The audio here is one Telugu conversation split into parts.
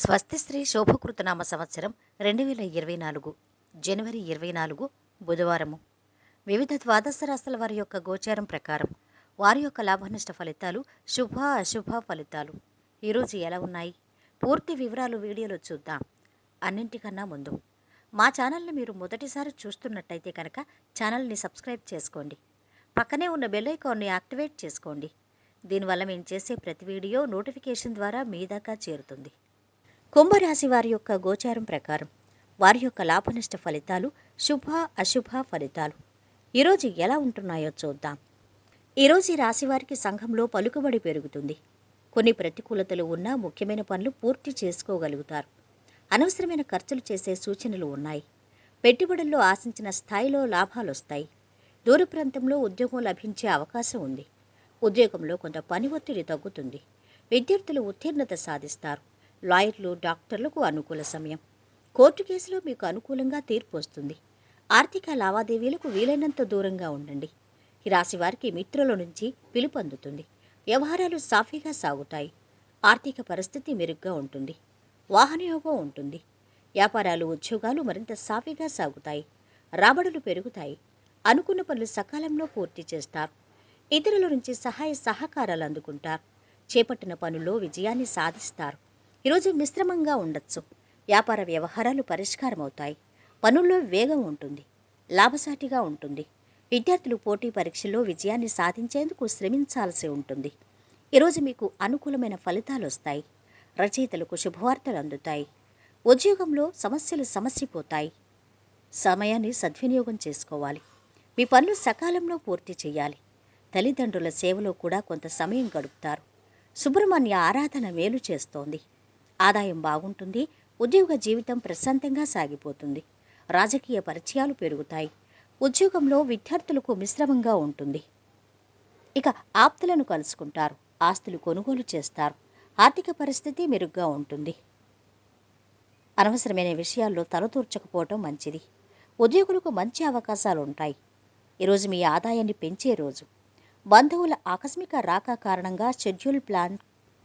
స్వస్తిశ్రీ శోభకృతనామ సంవత్సరం రెండు వేల ఇరవై నాలుగు జనవరి ఇరవై నాలుగు బుధవారము. వివిధ ద్వాదశ రాశుల వారి యొక్క గోచారం ప్రకారం వారి యొక్క లాభనష్ట ఫలితాలు శుభ అశుభ ఫలితాలు. ఈరోజు ఎలా ఉన్నాయి? పూర్తి వివరాలు వీడియోలో చూద్దాం. అన్నింటికన్నా ముందు మా ఛానల్ని మీరు మొదటిసారి చూస్తున్నట్టయితే కనుక ఛానల్ని సబ్స్క్రైబ్ చేసుకోండి. పక్కనే ఉన్న బెల్ ఐకాన్ని యాక్టివేట్ చేసుకోండి. దీనివల్ల మేము చేసే ప్రతి వీడియో నోటిఫికేషన్ ద్వారా మీ దాకా చేరుతుంది. కుంభరాశి వారి యొక్క గోచారం ప్రకారం వారి యొక్క లాభనష్ట ఫలితాలు శుభ అశుభ ఫలితాలు. ఈరోజు ఎలా ఉంటున్నాయో చూద్దాం. ఈరోజు ఈ రాశివారికి సంఘంలో పలుకుబడి పెరుగుతుంది. కొన్ని ప్రతికూలతలు ఉన్నా ముఖ్యమైన పనులు పూర్తి చేసుకోగలుగుతారు. అనవసరమైన ఖర్చులు చేసే సూచనలు ఉన్నాయి. పెట్టుబడుల్లో ఆశించిన స్థాయిలో లాభాలు వస్తాయి. దూర ప్రాంతంలో ఉద్యోగం లభించే అవకాశం ఉంది. ఉద్యోగంలో కొంత పని ఒత్తిడి తగ్గుతుంది. విద్యార్థులు ఉత్తీర్ణత సాధిస్తారు. లాయర్లు డాక్టర్లకు అనుకూల సమయం. కోర్టు కేసులో మీకు అనుకూలంగా తీర్పు వస్తుంది. ఆర్థిక లావాదేవీలకు వీలైనంత దూరంగా ఉండండి. ఈ రాశి వారికి మిత్రుల నుంచి పిలుపు అందుతుంది. వ్యవహారాలు సాఫీగా సాగుతాయి. ఆర్థిక పరిస్థితి మెరుగ్గా ఉంటుంది. వాహనయోగం ఉంటుంది. వ్యాపారాలు ఉద్యోగాలు మరింత సాఫీగా సాగుతాయి. రాబడులు పెరుగుతాయి. అనుకున్న పనులు సకాలంలో పూర్తి చేస్తారు. ఇతరుల నుంచి సహాయ సహకారాలు అందుకుంటారు. చేపట్టిన పనుల్లో విజయాన్ని సాధిస్తారు. ఈరోజు మిశ్రమంగా ఉండొచ్చు. వ్యాపార వ్యవహారాలు పరిష్కారమవుతాయి. పనుల్లో వేగం ఉంటుంది. లాభసాటిగా ఉంటుంది. విద్యార్థులు పోటీ పరీక్షల్లో విజయాన్ని సాధించేందుకు శ్రమించాల్సి ఉంటుంది. ఈరోజు మీకు అనుకూలమైన ఫలితాలు వస్తాయి రచయితలకు శుభవార్తలు అందుతాయి. ఉద్యోగంలో సమస్యలు సమసిపోతాయి. సమయాన్ని సద్వినియోగం చేసుకోవాలి. మీ పనులు సకాలంలో పూర్తి చేయాలి. తల్లిదండ్రుల సేవలో కూడా కొంత సమయం గడుపుతారు. సుబ్రహ్మణ్య ఆరాధన మేలు చేస్తోంది. ఆదాయం బాగుంటుంది ఉద్యోగ జీవితం ప్రశాంతంగా సాగిపోతుంది రాజకీయ పరిచయాలు పెరుగుతాయి ఉద్యోగంలో విద్యార్థులకు మిశ్రమంగా ఉంటుంది. ఇక ఆప్తులను కలుసుకుంటారు ఆస్తులు కొనుగోలు చేస్తారు ఆర్థిక పరిస్థితి మెరుగ్గా ఉంటుంది. అనవసరమైన విషయాల్లో తలతూర్చకపోవటం మంచిది. ఉద్యోగులకు మంచి అవకాశాలు ఉంటాయి ఈరోజు మీ ఆదాయాన్ని పెంచే రోజు. బంధువుల ఆకస్మిక రాక కారణంగా షెడ్యూల్ ప్లాన్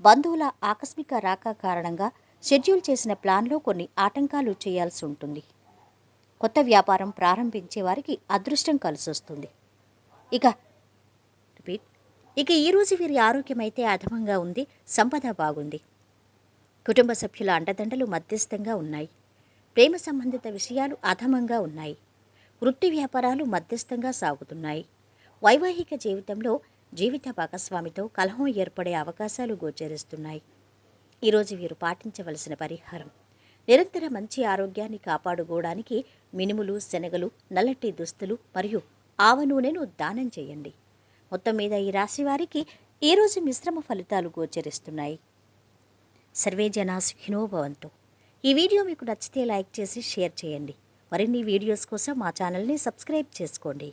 బంధువుల ఆకస్మిక రాక కారణంగా షెడ్యూల్ చేసిన ప్లాన్లో కొన్ని ఆటంకాలు చేయాల్సి ఉంటుంది. కొత్త వ్యాపారం ప్రారంభించే వారికి అదృష్టం కలిసొస్తుంది. ఇక రిపీట్. ఇక ఈరోజు వీరి ఆరోగ్యం అయితే అధమంగా ఉంది సంపద బాగుంది. కుటుంబ సభ్యుల అండదండలు మధ్యస్థంగా ఉన్నాయి. ప్రేమ సంబంధిత విషయాలు అధమంగా ఉన్నాయి. వృత్తి వ్యాపారాలు మధ్యస్థంగా సాగుతున్నాయి. వైవాహిక జీవితంలో జీవిత భాగస్వామితో కలహం ఏర్పడే అవకాశాలు గోచరిస్తున్నాయి. ఈరోజు వీరు పాటించవలసిన పరిహారం. నిరంతర మంచి ఆరోగ్యాన్ని కాపాడుకోవడానికి మినుములు శనగలు నల్లటి దుస్తులు మరియు ఆవ నూనెను దానం చేయండి. మొత్తం మీద ఈ రాశి వారికి ఈరోజు మిశ్రమ ఫలితాలు గోచరిస్తున్నాయి. సర్వే జనా సుఖినోభవంతు ఈ వీడియో మీకు నచ్చితే లైక్ చేసి షేర్ చేయండి. మరిన్ని వీడియోస్ కోసం మా ఛానల్ని సబ్స్క్రైబ్ చేసుకోండి.